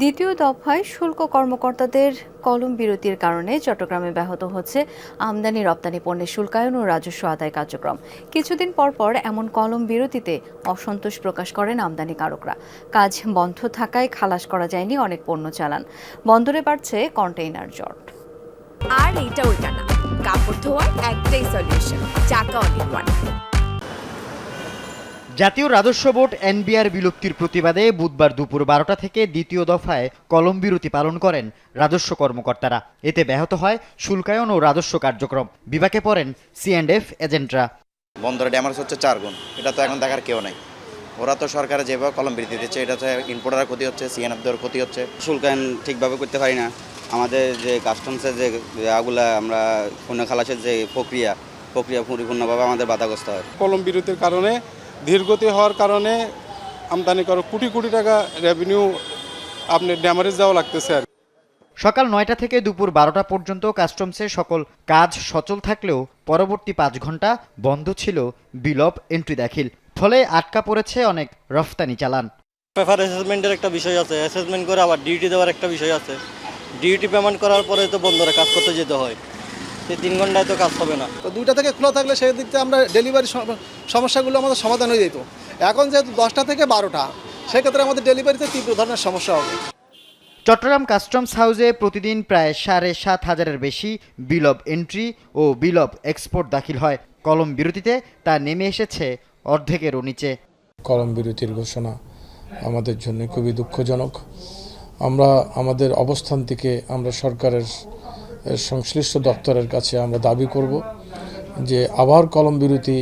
দ্বিতীয় দফায় শুল্ক কর্মকর্তাদের কলম বিরতির কারণে চট্টগ্রামে ব্যাহত হচ্ছে আমদানি, রপ্তানি পণ্যের শুল্কায়ন ও রাজস্ব আদায় কার্যক্রম। কিছুদিন পর পর এমন কলম বিরতিতে অসন্তোষ প্রকাশ করেন আমদানিকারকরা। কাজ বন্ধ থাকায় খালাস করা যায়নি অনেক পণ্য চালান। বন্দরে বাড়ছে কন্টেইনার জট। আর এইটা ওইটা না। কাপড় ধোয়ার একটাই সলিউশন চাকা ওয়ান জাতীয় রাজস্ব বোর্ড এনবিআর বিলুপ্তির প্রতিবাদে বুধবার দুপুর বারোটা থেকে দ্বিতীয় দফায় কলম বিরতি পালন করেন রাজস্ব কর্মকর্তারা। এতে ব্যাহত হয় শুল্কায়ন ও রাজস্ব কার্যক্রম। বিভাগে পড়েন সিএন্ডএফ এজেন্টরা। বন্দরে ড্যামার্স হচ্ছে চার গুণ। এটা তো এখন দেখার কেউ নাই। ওরা তো সরকারে যেভাবে কলম বৃদ্ধি দিচ্ছে এটা তো ইম্পোর্টারের ক্ষতি হচ্ছে সিএনএফদের ক্ষতি হচ্ছে। শুল্কায়ন ঠিকভাবে করতে পারি না। আমাদের যে কাস্টমসের যে আগুলা আমরা পণ্য খালাসের যে প্রক্রিয়া প্রক্রিয়া পরিপূর্ণভাবে আমাদের বাধাগ্রস্ত হয়। কলম বিরতির কারণে ধীরগতি হওয়ার কারণে আমদানি করা কোটি কোটি টাকা রেভিনিউ আপনি ড্যামারেজ দেওয়া লাগতেছে আর সকাল নয়টা থেকে দুপুর বারোটা পর্যন্ত কাস্টমসের সকল কাজ সচল থাকলেও পরবর্তী পাঁচ ঘণ্টা বন্ধ ছিল বিলব এন্ট্রি দাখিল। ফলে আটকা পড়েছে অনেক রফতানি চালান। পেপার অ্যাসেসমেন্টের একটা বিষয় আছে। অ্যাসেসমেন্ট করে আবার ডিউটি দেওয়ার একটা বিষয় আছে। ডিউটি পেমেন্ট করার পরে তো বন্দরে কাজ করতে যেতে হয়। সেই তিন ঘন্টায় তো কাজ হবে না। তো দুইটা থেকে খোলা থাকলে সেই দিক থেকে আমরা ডেলিভারি সমস্যাগুলো আমাদের সমাধান হয়ে যেত। এখন যেহেতু দশটা থেকে বারোটা সেক্ষেত্রে আমাদের ডেলিভারিতে তীব্র ধরনের সমস্যা হবে। চট্টগ্রাম কাস্টমস হাউসে প্রতিদিন প্রায় সাড়ে সাত হাজারের বেশি বিলব এন্ট্রি ও বিলব এক্সপোর্ট দাখিল হয়। কলম বিরতিতে তা নেমে এসেছে অর্ধেকেরও নিচে। কলম বিরতির ঘোষণা আমাদের জন্য খুবই দুঃখজনক। আমরা আমাদের অবস্থান থেকে আমরা সরকারের সংশ্লিষ্ট দপ্তরের কাছে আমরা দাবি করব যে আবার কলম বিরতি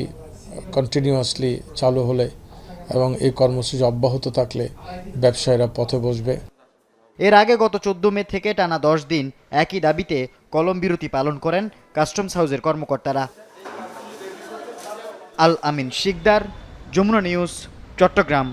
কন্টিনিউয়াসলি চালু হলে এবং এই কর্মসূচি অব্যাহত থাকলে ব্যবসায়ীরা পথে বসবে। এর আগে গত চোদ্দ মে থেকে টানা দশ দিন একই দাবিতে কলম বিরতি পালন করেন কাস্টমস হাউসের কর্মকর্তারা। আল আমিন শিকদার, যমুনা নিউজ, চট্টগ্রাম।